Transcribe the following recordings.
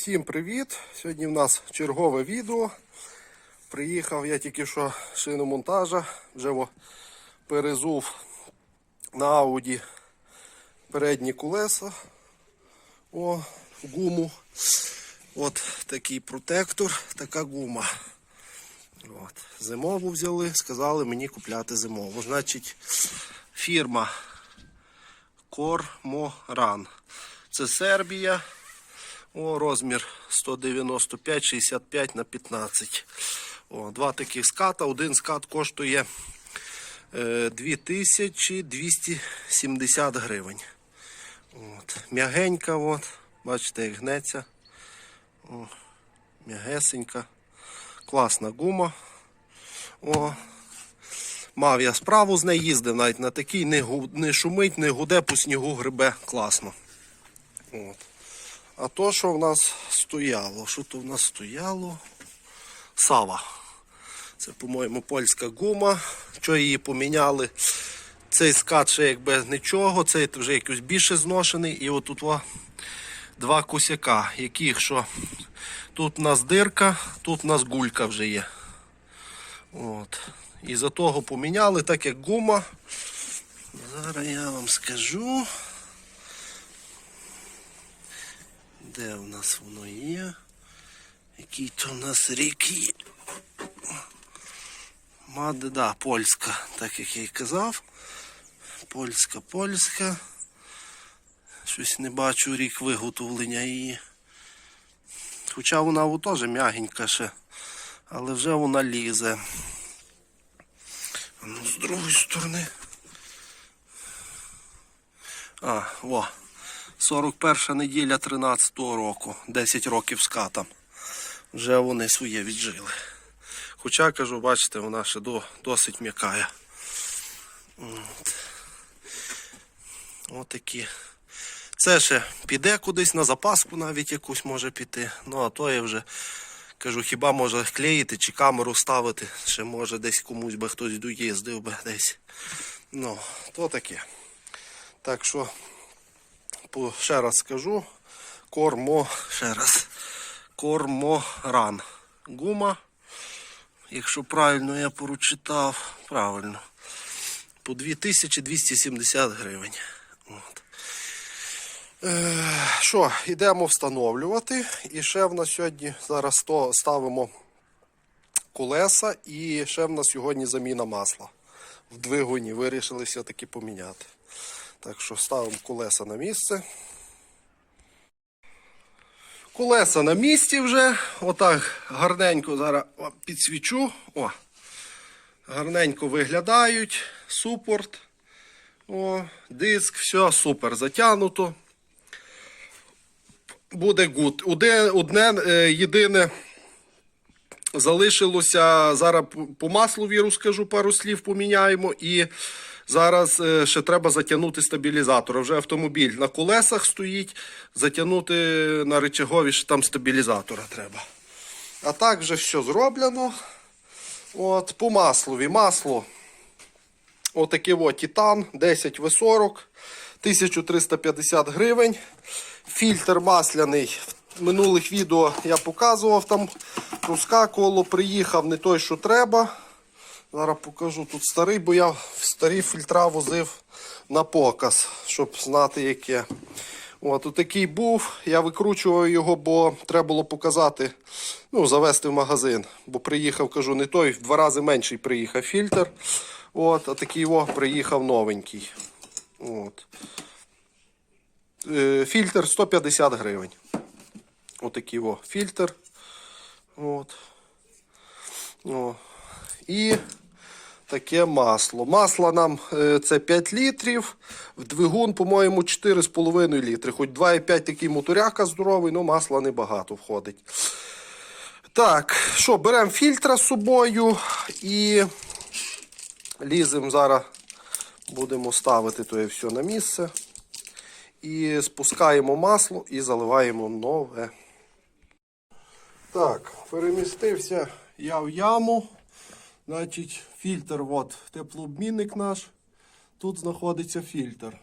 Всім привіт! Сьогодні в нас чергове відео. Приїхав я тільки що шиномонтажа, вже во перезув на Ауді передні колеса. О, гуму. От такий протектор, така гума. От. Зимову взяли, сказали мені купляти зимову. Значить, фірма Корморан. Це Сербія. О, розмір 195-65 на 15. О, два таких ската. Один скат коштує е, 2270 гривень. От. М'ягенька, от. бачите, як гнеться. О, м'ягесенька. Класна гума. О, Мав я справу з нею їздив навіть на такій, не, гу- не шумить, не гуде по снігу грибе класно. От. А то, що в нас стояло? Що то в нас стояло? Сава. Це, по-моєму, польська гума. Що її поміняли? Цей скат ще якби нічого, цей вже якийсь більше зношений. І отут о, два косяка, яких що тут у нас дирка, тут у нас гулька вже є. От. І за того поміняли, так як гума. Зараз я вам скажу. Де в нас воно є? Який то в нас рік є? Маде, да, польська, так як я й казав. Польська, польська. Щось не бачу рік виготовлення її. Хоча вона теж м'ягенька ще, але вже вона лізе. Ну, з другої сторони. А, о. 41 неділя 13-го року, 10 років з катом. Вже вони своє віджили. Хоча, кажу, бачите, вона ще до, досить м'якая. От. Отакі. Це ще піде кудись на запаску навіть якусь може піти. Ну, а то я вже кажу, хіба може клеїти чи камеру ставити. Ще може десь комусь би хтось доїздив би десь. Ну, то таке. Так що ще раз скажу. Кормо, ще раз. Корморан. Гума. Якщо правильно я прочитав, правильно. По 2270 гривень. От. Е, Що, йдемо встановлювати. І ще в нас сьогодні зараз то ставимо колеса і ще в нас сьогодні заміна масла. В двигуні вирішили все-таки поміняти. Так що ставимо колеса на місце. Колеса на місці вже. Отак гарненько зараз підсвічу. О, гарненько виглядають. Супорт. О, диск, все супер. Затягнуто. Буде гуд. Одне, одне єдине залишилося. Зараз по- по маслові розкажу пару слів, поміняємо. І зараз е, ще треба затягнути стабілізатор. Вже автомобіль на колесах стоїть. Затягнути на рычагові ще там стабілізатора треба. А так вже все зроблено. От, по маслові. Масло. Отакий от Титан 10 В40, 1350 гривень. Фільтр масляний. В минулих відео я показував там. Проскакувало, приїхав не той, що треба. Зараз покажу тут старий, бо я старі фільтра возив на показ, щоб знати яке. От такий був. Я викручував його, бо треба було показати, ну, завести в магазин. Бо приїхав, кажу, не той, в два рази менший приїхав фільтр. От, а такий о, приїхав новенький. От. Е, Фільтр 150 гривень. Отакий о, фільтр. От. О. І таке масло. Масло нам е, це 5 літрів. В двигун, по-моєму, 4,5 літри. Хоч 2,5 такий моторяка здоровий, але масла небагато входить. Так, що, беремо фільтра з собою і ліземо зараз, будемо ставити то все на місце. І спускаємо масло і заливаємо нове. Так, перемістився я в яму. Значить, фільтр, от, теплообмінник наш. Тут знаходиться фільтр.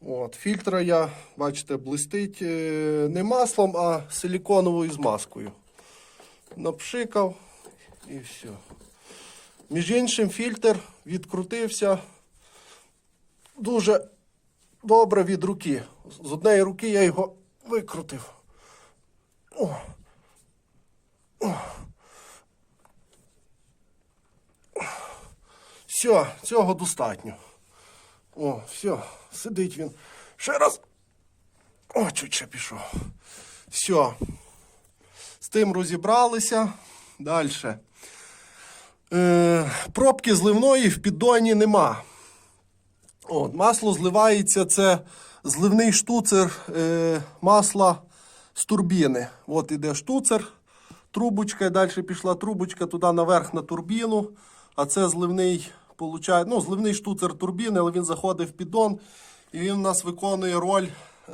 От, фільтра я, бачите, блистить е, не маслом, а силіконовою змазкою. Напшикав і все. Між іншим, фільтр відкрутився дуже добре від руки. З однієї руки я його викрутив. О. О. Все, цього достатньо. О, все, сидить він. Ще раз. О, чуть ще пішов. Все. З тим розібралися. Далі. Е, пробки зливної в піддоні нема. От, масло зливається, це зливний штуцер е, масла з турбіни. От іде штуцер, трубочка, і далі пішла трубочка туди наверх на турбіну. А це зливний, получає, ну, зливний штуцер турбіни, але він заходить в піддон і він у нас виконує роль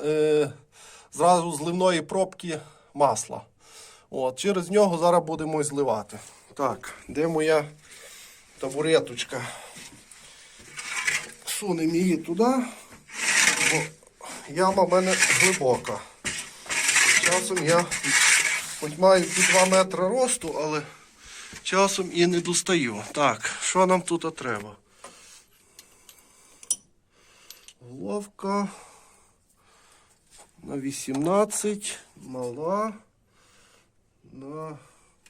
е, зразу зливної пробки масла. От, через нього зараз будемо зливати. Так, де моя табуреточка? Сунемо її туди, бо яма в мене глибока. Часом я хоч маю під 2 метри росту, але часом і не достаю. Так, що нам тут треба? Головка на 18, мала на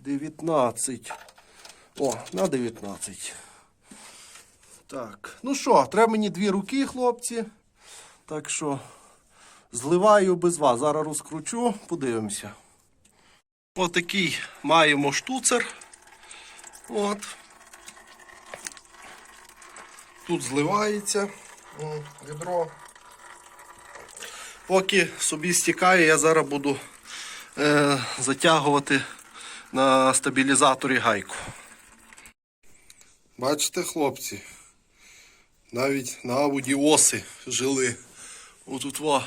19. О, на 19. Так, ну що, треба мені дві руки, хлопці. Так що зливаю без вас. Зараз розкручу, подивимося. Отакий маємо штуцер. От. Тут зливається відро. Поки собі стікає, я зараз буду е, затягувати на стабілізаторі гайку. Бачите, хлопці? Навіть на Ауді оси жили. Отут во,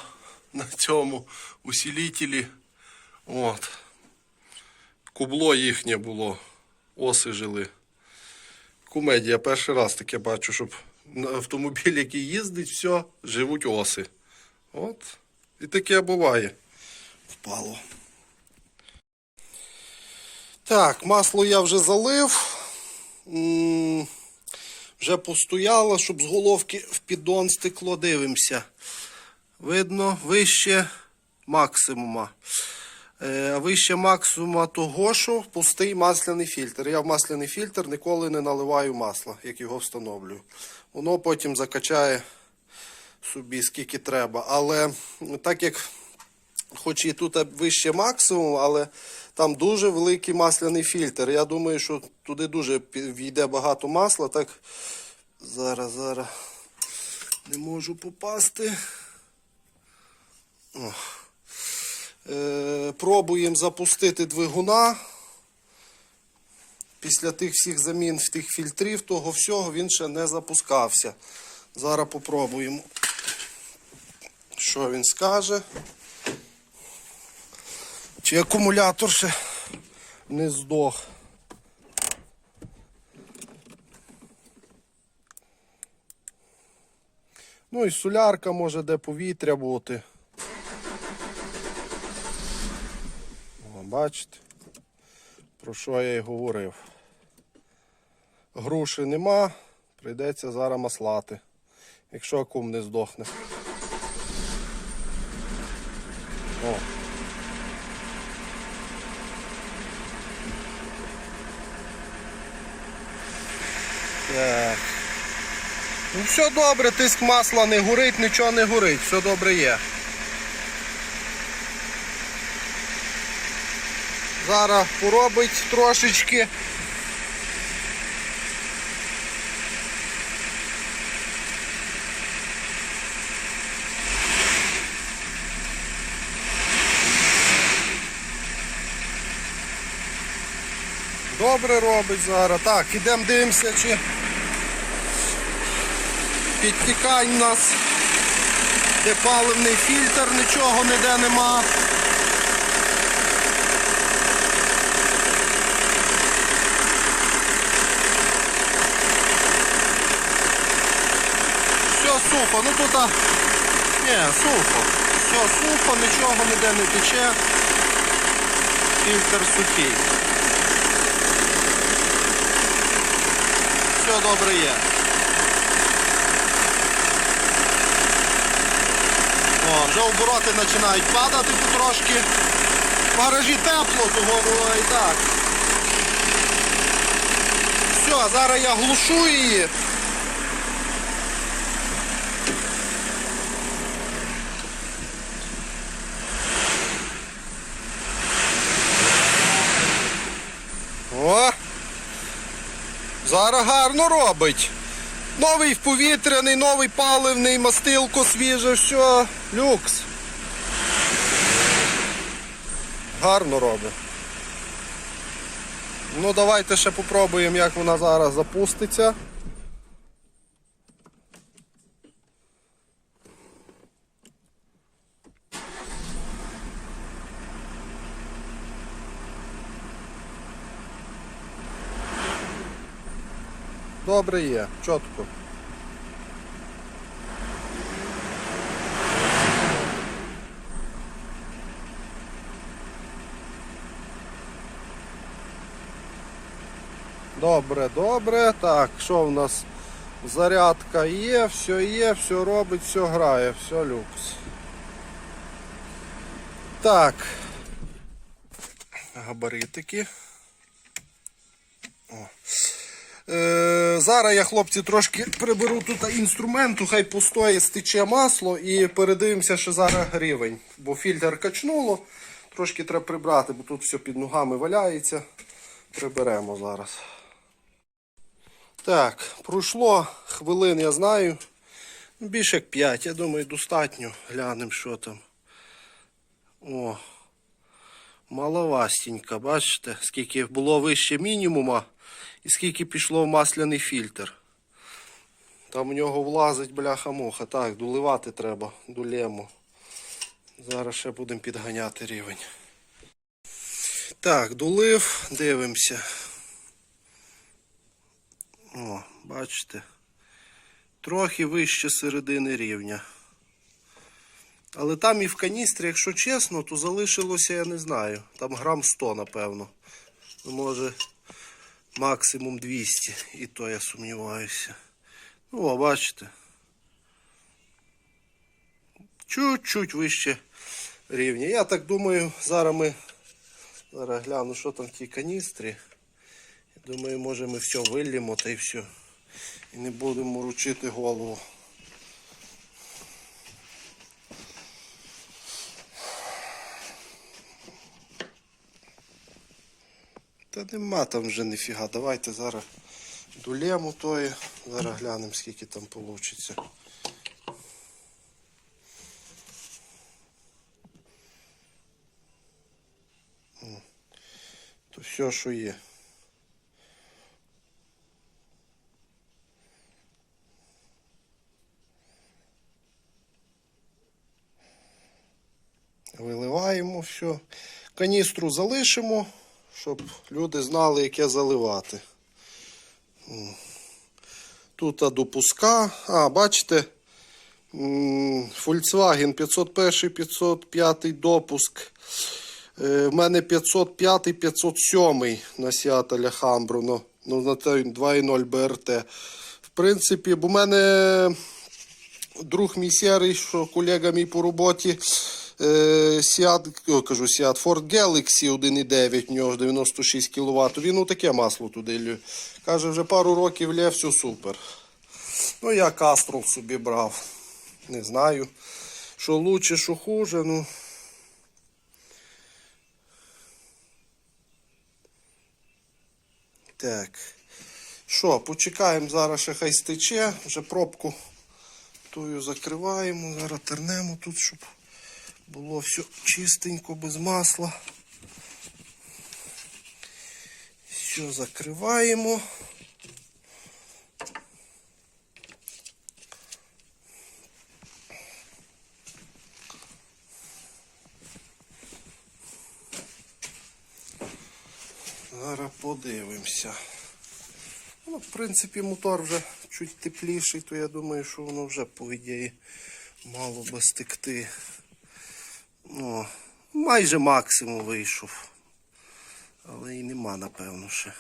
на цьому усилителі. От. Кубло їхнє було. Оси жили. Кумедія, перший раз таке бачу, щоб автомобіль, який їздить, все, живуть оси. От. І таке буває. Впало. Так, масло я вже залив. Вже постояло, щоб з головки в піддон стекло. Дивимося. Видно, вище максимума. Е, вище максимума того, що пустий масляний фільтр. Я в масляний фільтр ніколи не наливаю масла, як його встановлюю. Воно потім закачає собі скільки треба. Але так як хоч і тут вище максимум, але там дуже великий масляний фільтр. Я думаю, що туди дуже війде багато масла. Так зараз, зараз не можу попасти. О. Е, пробуємо запустити двигуна. Після тих всіх замін тих фільтрів, того всього він ще не запускався. Зараз попробуємо, що він скаже. Чи акумулятор ще не здох. Ну і солярка може де повітря бути. Бачите, про що я і говорив. Груші нема, прийдеться зараз маслати, якщо акум не здохне. О. Так. Ну все добре, тиск масла не горить, нічого не горить, все добре є. Зараз поробить трошечки. Добре робить зараз. Так, ідемо дивимося, чи підтікань у нас, де паливний фільтр, нічого ніде нема. Все сухо, ну тут Ні, сухо. Все сухо, нічого ніде не тече. Фільтр сухий. Все добре є. О, вже обороти починають падати потрошки. В гаражі тепло, того і так. Все, зараз я глушу її. О! Зараз гарно робить. Новий повітряний, новий паливний, мастилко свіже, все, люкс. Гарно робить. Ну давайте ще попробуємо, як вона зараз запуститься. Добре є, чітко. Добре, добре. Так, що в нас? Зарядка є, все є, все робить, все грає, все люкс. Так. Габаритики. О. Е, зараз я, хлопці, трошки приберу тут інструменту, хай пустої стече масло і передивимося, що зараз рівень. Бо фільтр качнуло. Трошки треба прибрати, бо тут все під ногами валяється. Приберемо зараз. Так, пройшло хвилин, я знаю. Більше як 5, я думаю, достатньо. Глянемо, що там. О, маловастенька, бачите, скільки було вище мінімума і скільки пішло в масляний фільтр. Там у нього влазить бляха-муха. Так, доливати треба, долємо. Зараз ще будемо підганяти рівень. Так, долив, дивимося. О, бачите. Трохи вище середини рівня. Але там і в каністрі, якщо чесно, то залишилося, я не знаю. Там грам 100, напевно. Ну, Може, максимум 200. І то я сумніваюся. Ну, а бачите. Чуть-чуть вище рівня. Я так думаю, зараз ми. Зараз гляну, що там в тій каністрі. Думаю, може ми все вилімо та й все. І не будемо ручити голову. Та нема там вже ніфіга. Давайте зараз дулємо тої. Зараз глянемо, скільки там вийде. То все, що є. Виливаємо все. Каністру залишимо, щоб люди знали, яке заливати. Тут допуска. А, бачите, Volkswagen 501 505 допуск. Е, В мене 505 507 на Seat Alhambra, ну, ну на той 2.0 БРТ. В принципі, бо в мене друг мій сірий, що колега мій по роботі. Е, о, кажу, Seat Ford Galaxy 1.9, в нього 96 кВт. Він ну, таке масло туди лє. Каже, вже пару років лє, все супер. Ну, я Кастрол собі брав. Не знаю, що лучше, що хуже. Ну. Так. Що, почекаємо зараз, ще хай стече, вже пробку тую закриваємо, зараз тернемо тут, щоб було все чистенько, без масла. Все закриваємо. Зараз подивимося. Ну, в принципі, мотор вже чуть тепліший, то я думаю, що воно вже, по ідеї, Мало би стекти. Ну, майже максимум вийшов. Але і нема, напевно, ще.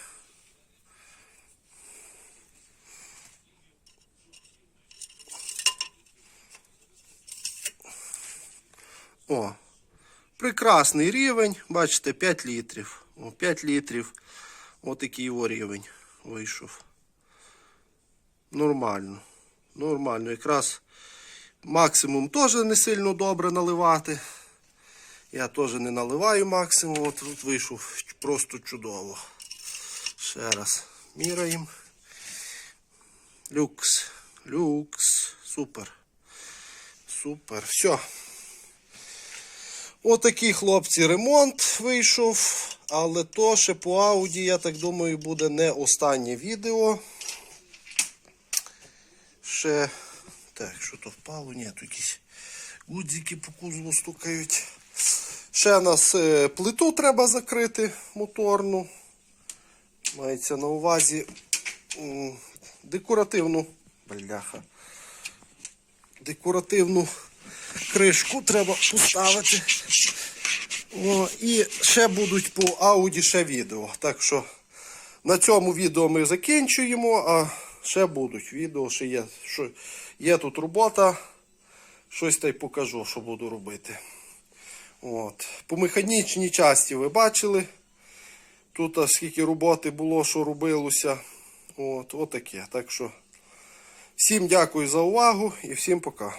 О, прекрасний рівень. Бачите, 5 літрів. О, 5 літрів. Отакий о рівень вийшов. Нормально. Нормально. Якраз максимум теж не сильно добре наливати. Я теж не наливаю максимум. От тут вийшов просто чудово. Ще раз міряємо. Люкс. Люкс. Супер. Супер. Все. Отакий, хлопці, ремонт вийшов. Але то ще по ауді, я так думаю, буде не останнє відео. Ще. Так, що то впало? Ні, тут якісь гудзики по кузову стукають. Ще нас е, плиту треба закрити моторну. Мається на увазі декоративну. Бляха. Декоративну кришку треба поставити. О, і ще будуть по ауді ще відео. Так що на цьому відео ми закінчуємо, а ще будуть відео, ще є, що є тут робота. Щось та й покажу, що буду робити. От. По механічній часті ви бачили. Тут а, скільки роботи було, що робилося. От, отаке. Так що всім дякую за увагу і всім пока.